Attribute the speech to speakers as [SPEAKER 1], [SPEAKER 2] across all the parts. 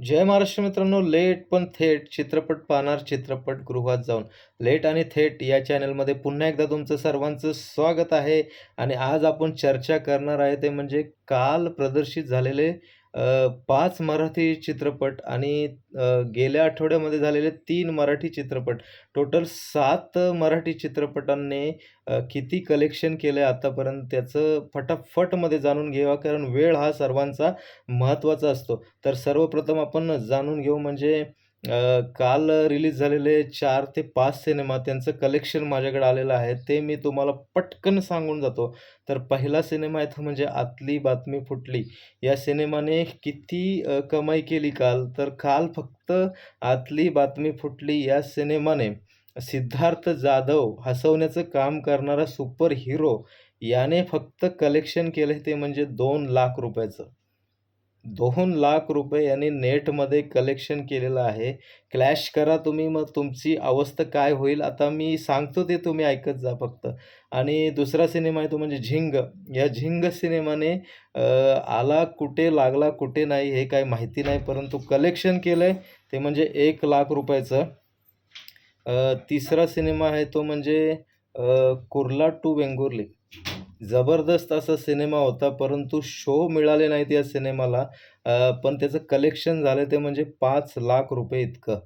[SPEAKER 1] जय महाराष्ट्र मित्रांनो लेट पण थेट चित्रपट पाहणार चित्रपटगृहात जाऊन. लेट आणि थेट या चॅनलमध्ये पुन्हा एकदा तुमचं सर्वांचं स्वागत आहे. आणि आज आपण चर्चा करणार आहे ते म्हणजे काल प्रदर्शित झालेले पाच मराठी चित्रपट आणि गेल्या आठवड्यामध्ये झालेले तीन मराठी चित्रपट टोटल सात मराठी चित्रपटांनी किती कलेक्शन केलं आहे आतापर्यंत त्याचं फटाफटमध्ये जाणून घेवा कारण वेळ हा सर्वांचा महत्त्वाचा असतो. तर सर्वप्रथम आपण जाणून घेऊ म्हणजे काल रिलीज झालेले चार ते पाच सिनेमा त्यांचं कलेक्शन माझ्याकडे आलेलं आहे. ते मी तुम्हाला पटकन सांगून जातो. तर पहिला सिनेमा आहे तो म्हणजे आतली बातमी फुटली. या सिनेमाने किती कमाई केली काल, तर काल फक्त आतली बातमी फुटली या सिनेमाने सिद्धार्थ जाधव हसवण्याचं काम करणारा सुपर हिरो याने फक्त कलेक्शन केलं ते म्हणजे दोन लाख रुपयाचं. दोन लाख रुपये यांनी नेटमध्ये कलेक्शन केलेलं आहे. क्लॅश करा तुम्ही, मग तुमची अवस्था काय होईल आता मी सांगतो ते तुम्ही ऐकत जा फक्त. आणि दुसरा सिनेमा आहे तो म्हणजे झिंग. या झिंग सिनेमाने आला कुठे, लागला कुठे नाही हे काही माहिती नाही, परंतु कलेक्शन केलं आहे ते म्हणजे एक लाख रुपयाचं. तिसरा सिनेमा आहे तो म्हणजे कुर्ला टू वेंगुर्ली जबरदस्त असा सिनेमा होता, परंतु शो मिळाले नाहीत या सिनेमाला. पण त्याचं कलेक्शन झालं ते म्हणजे पाच लाख रुपये इतकं.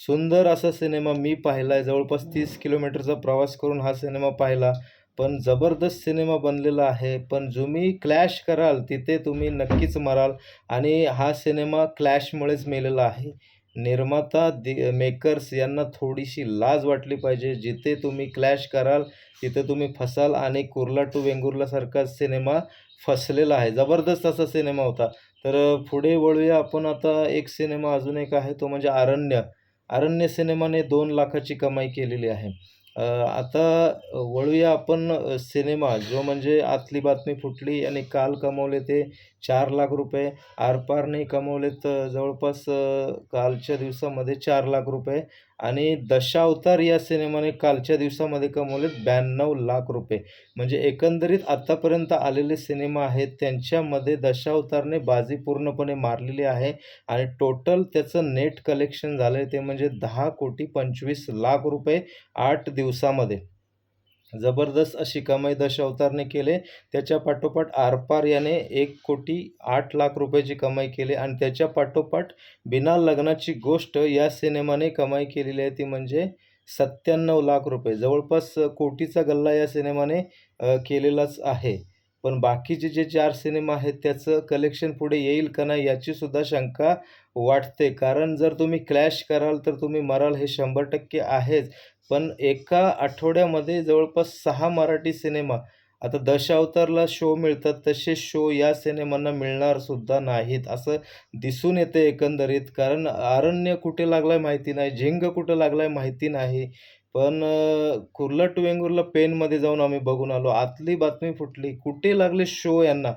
[SPEAKER 1] सुंदर असा सिनेमा मी पाहिलाय. जवळपास तीस किलोमीटरचा प्रवास करून हा सिनेमा पाहिला. पण जबरदस्त सिनेमा बनलेला आहे. पण तुम्ही क्लॅश कराल तिथे तुम्ही नक्कीच मराल आणि हा सिनेमा क्लॅशमुळेच मेलेला आहे. निर्माता, दि मेकर्स यांना थोडीशी लाज वाटली पाहिजे. जिथे तुम्ही क्लॅश कराल तिथे तुम्ही फसाल आणि कुर्ला टू वेंगुर्लासारखा सिनेमा फसलेला आहे. जबरदस्त असा सिनेमा होता. तर पुढे वळूया आपण आता एक सिनेमा अजून एक आहे तो म्हणजे अरण्य. अरण्य सिनेमाने दोन लाखाची कमाई केलेली आहे. आता वळूया आपण सिनेमा जो म्हणजे आतली बातमी फुटली आणि काल कमवले ते चार लाख रुपये. आरपारने कमवलेत तर जवळपास कालच्या दिवसामध्ये चार लाख रुपये आणि दशावतार या सिनेमाने कालच्या दिवसामध्ये कमवलेत 92,00,000 रुपये. म्हणजे एकंदरीत आत्तापर्यंत आलेले सिनेमा आहेत त्यांच्यामध्ये दशावतारने बाजी पूर्णपणे मारलेली आहे आणि टोटल त्याचं नेट कलेक्शन झालं ते म्हणजे दहा कोटी पंचवीस लाख रुपये आठ दिवस दिवसामध्ये. जबरदस्त अशी कमाई दशावतारने केले त्याच्या पाठोपाठ आरपार याने एक कोटी आठ लाख रुपयाची कमाई केली आणि त्याच्या पाठोपाठ बिना लग्नाची गोष्ट या सिनेमाने कमाई केलेली आहे ती म्हणजे 97,00,000 रुपये. जवळपास कोटीचा गल्ला या सिनेमाने केलेलाच आहे. पण बाकीचे जे चार सिनेमा आहेत त्याचं कलेक्शन पुढे येईल का नाही याचीसुद्धा शंका वाटते. कारण जर तुम्ही क्लॅश कराल तर तुम्ही मराल हे 100% आहेच. पण एका आठवड्यामध्ये जवळपास सहा मराठी सिनेमा आता दशावतारला शो मिळतात तसे शो या सिनेमांना मिळणारसुद्धा नाहीत, असं दिसून येते एकंदरीत. कारण अरण्य कुठे लागलाय माहिती नाही, झिंग कुठं लागलाय माहिती नाही. पण कुर्ला टू वेंगुर्ला पेनमध्ये जाऊन आम्ही बघून आलो. आतली बातमी फुटली. कुठे लागले शो यांना?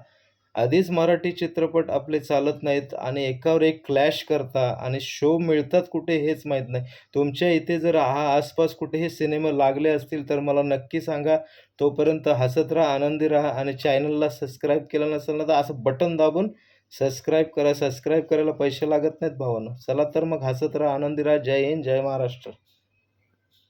[SPEAKER 1] आधीच मराठी चित्रपट आपले चालत नाहीत आणि एकावर एक क्लॅश करता आणि शो मिळतात कुठे हेच माहीत नाही. तुमच्या इथे जर हा आसपास कुठे हे सिनेमा लागले असतील तर मला नक्की सांगा. तोपर्यंत हसत राहा, आनंदी राहा आणि चॅनलला सबस्क्राईब केलं नसेल ना तर असं बटन दाबून सबस्क्राईब करा. सबस्क्राईब करायला पैसे लागत नाहीत भावानं चला तर मग हसत राहा, आनंदी राहा. जय हिंद, जय महाराष्ट्र.